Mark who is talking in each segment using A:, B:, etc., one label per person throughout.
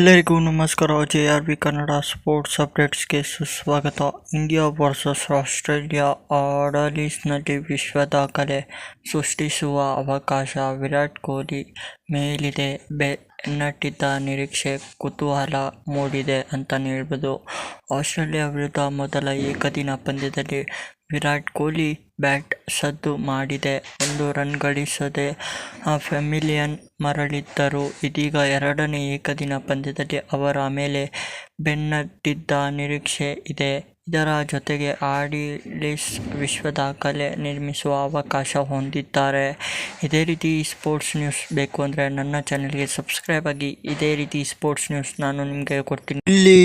A: ಎಲ್ಲರಿಗೂ ನಮಸ್ಕಾರ. J R B Kannada sports ಅಪ್ಡೇಟ್ಸ್ಗೆ ಸುಸ್ವಾಗತ. ಇಂಡಿಯಾ ವರ್ಸಸ್ ಆಸ್ಟ್ರೇಲಿಯಾ ಆಡಲೀಸ್ನಲ್ಲಿ ವಿಶ್ವ ದಾಖಲೆ ಸೃಷ್ಟಿಸುವ ಅವಕಾಶ ವಿರಾಟ್ ಕೊಹ್ಲಿ ಮೇಲಿದೆ. ಬೆನ್ನಟ್ಟಿದ್ದ ನಿರೀಕ್ಷೆ ಕುತೂಹಲ ಮೂಡಿದೆ ಅಂತಲೇ ಹೇಳ್ಬೋದು. ಆಸ್ಟ್ರೇಲಿಯಾ ವಿರುದ್ಧ ಮೊದಲ ಏಕದಿನ ಪಂದ್ಯದಲ್ಲಿ ವಿರಾಟ್ ಕೊಹ್ಲಿ ಬ್ಯಾಟ್ ಸದ್ದು ಮಾಡಿದೆ. ಒಂದು ರನ್ ಗಳಿಸದೆ ಫೆಮಿಲಿಯನ್ ಮರಳಿದ್ದರು. ಇದೀಗ ಎರಡನೇ ಏಕದಿನ ಪಂದ್ಯದಲ್ಲಿ ಅವರ ಮೇಲೆ ಬೆನ್ನಟ್ಟಿದ್ದ ನಿರೀಕ್ಷೆ ಇದೆ. ಇದರ ಜೊತೆಗೆ ಆಡಿಲಿಸ್ ವಿಶ್ವ ದಾಖಲೆ ನಿರ್ಮಿಸುವ ಅವಕಾಶ ಹೊಂದಿದ್ದಾರೆ. ಇದೇ ರೀತಿ ಸ್ಪೋರ್ಟ್ಸ್ ನ್ಯೂಸ್ ಬೇಕು ಅಂದರೆ ನನ್ನ ಚಾನೆಲ್ಗೆ ಸಬ್ಸ್ಕ್ರೈಬ್ ಆಗಿ. ಇದೇ ರೀತಿ ಸ್ಪೋರ್ಟ್ಸ್ ನ್ಯೂಸ್ ನಾನು ನಿಮಗೆ ಕೊಡ್ತೀನಿ. ಇಲ್ಲಿ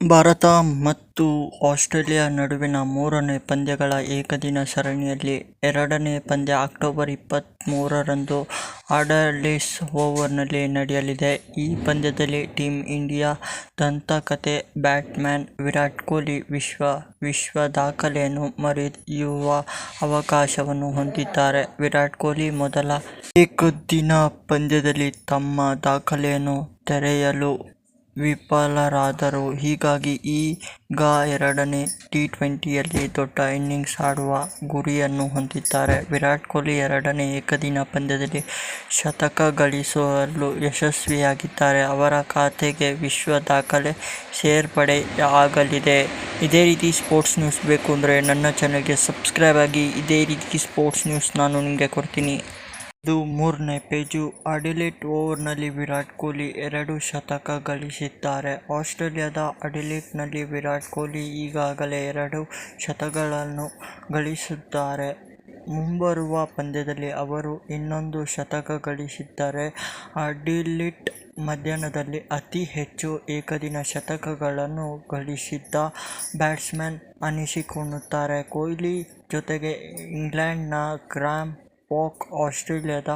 A: ಭಾರತ ಮತ್ತು ಆಸ್ಟ್ರೇಲಿಯಾ ನಡುವಿನ ಮೂರನೇ ಪಂದ್ಯಗಳ ಏಕದಿನ ಸರಣಿಯಲ್ಲಿ ಎರಡನೇ ಪಂದ್ಯ ಅಕ್ಟೋಬರ್ ಇಪ್ಪತ್ತ್ಮೂರರಂದು ಆಡಲೇಸ್ ಓವರ್ನಲ್ಲಿ ನಡೆಯಲಿದೆ. ಈ ಪಂದ್ಯದಲ್ಲಿ ಟೀಮ್ ಇಂಡಿಯಾ ದಂತಕಥೆ ಬ್ಯಾಟ್ಮ್ಯಾನ್ ವಿರಾಟ್ ಕೊಹ್ಲಿ ವಿಶ್ವ ವಿಶ್ವ ದಾಖಲೆಯನ್ನು ಮರೆಯುವ ಅವಕಾಶವನ್ನು ಹೊಂದಿದ್ದಾರೆ. ವಿರಾಟ್ ಕೊಹ್ಲಿ ಮೊದಲ ಏಕದಿನ ಪಂದ್ಯದಲ್ಲಿ ತಮ್ಮ ದಾಖಲೆಯನ್ನು ತೆರೆಯಲು ವಿಫಲರಾದರು. ಹೀಗಾಗಿ ಈಗ ಎರಡನೇ ಟಿ ಟ್ವೆಂಟಿಯಲ್ಲಿ ದೊಡ್ಡ ಇನ್ನಿಂಗ್ಸ್ ಆಡುವ ಗುರಿಯನ್ನು ಹೊಂದಿದ್ದಾರೆ. ವಿರಾಟ್ ಕೊಹ್ಲಿ ಎರಡನೇ ಏಕದಿನ ಪಂದ್ಯದಲ್ಲಿ ಶತಕ ಗಳಿಸಲು ಯಶಸ್ವಿಯಾಗಿದ್ದಾರೆ. ಅವರ ಖಾತೆಗೆ ವಿಶ್ವ ದಾಖಲೆ ಸೇರ್ಪಡೆಯಾಗಲಿದೆ ಇದೇ ರೀತಿ ಸ್ಪೋರ್ಟ್ಸ್ ನ್ಯೂಸ್ ಬೇಕು ಅಂದರೆ ನನ್ನ ಚಾನಲ್ಗೆ ಸಬ್ಸ್ಕ್ರೈಬ್ ಆಗಿ. ಇದೇ ರೀತಿ ಸ್ಪೋರ್ಟ್ಸ್ ನ್ಯೂಸ್ ನಾನು ನಿಮಗೆ ಕೊಡ್ತೀನಿ. ಇದು ಮೂರನೇ ಪೇಜು. ಅಡಿಲೇಟ್ ಓವರ್ನಲ್ಲಿ ವಿರಾಟ್ ಕೊಹ್ಲಿ ಎರಡು ಶತಕ ಗಳಿಸಿದ್ದಾರೆ. ಆಸ್ಟ್ರೇಲಿಯಾದ ಅಡಿಲೇಟ್ನಲ್ಲಿ ವಿರಾಟ್ ಕೊಹ್ಲಿ ಈಗಾಗಲೇ ಎರಡು ಶತಕಗಳನ್ನು ಗಳಿಸಿದ್ದಾರೆ. ಮುಂಬರುವ ಪಂದ್ಯದಲ್ಲಿ ಅವರು ಇನ್ನೊಂದು ಶತಕ ಗಳಿಸಿದ್ದಾರೆ. ಅಡಿಲಿಟ್ ಮಧ್ಯಾಹ್ನದಲ್ಲಿ ಅತಿ ಹೆಚ್ಚು ಏಕದಿನ ಶತಕಗಳನ್ನು ಗಳಿಸಿದ್ದ ಬ್ಯಾಟ್ಸ್ಮನ್ ಅನಿಸಿಕೊಳ್ಳುತ್ತಾರೆ. ಕೊಹ್ಲಿ ಜೊತೆಗೆ ಇಂಗ್ಲೆಂಡ್ನ ಗ್ರಾಹಮ್ ಪೋಕ್ ಆಸ್ಟ್ರೇಲಿಯಾದ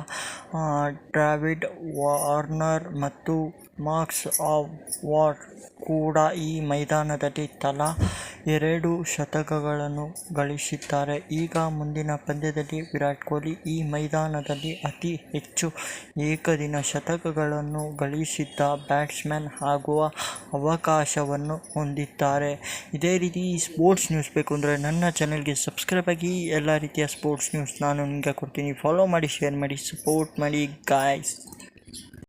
A: ಡ್ರಾವಿಡ್ ವಾರ್ನರ್ ಮತ್ತು ಮಾರ್ಕ್ಸ್ ಆಫ್ ವಾರ್ ಕೂಡ ಈ ಮೈದಾನದಲ್ಲಿ ತಲಾ ಎರಡು ಶತಕಗಳನ್ನು ಗಳಿಸಿದ್ದಾರೆ. ಈಗ ಮುಂದಿನ ಪಂದ್ಯದಲ್ಲಿ ವಿರಾಟ್ ಕೊಹ್ಲಿ ಈ ಮೈದಾನದಲ್ಲಿ ಅತಿ ಹೆಚ್ಚು ಏಕದಿನ ಶತಕಗಳನ್ನು ಗಳಿಸಿದ್ದ ಬ್ಯಾಟ್ಸ್ಮನ್ ಆಗುವ ಅವಕಾಶವನ್ನು ಹೊಂದಿದ್ದಾರೆ. ಇದೇ ರೀತಿ ಸ್ಪೋರ್ಟ್ಸ್ ನ್ಯೂಸ್ ಬೇಕು ಅಂದರೆ ನನ್ನ ಚಾನಲ್ಗೆ ಸಬ್ಸ್ಕ್ರೈಬ್ ಆಗಿ ಎಲ್ಲ ರೀತಿಯ ಸ್ಪೋರ್ಟ್ಸ್ ನ್ಯೂಸ್ ನಾನು ನಿಮಗೆ ಕೊಡ್ತೀನಿ. ಫಾಲೋ ಮಾಡಿ ಶೇರ್ ಮಾಡಿ ಸಪೋರ್ಟ್ ಮಾಡಿ ಗಾಯ್ಸ್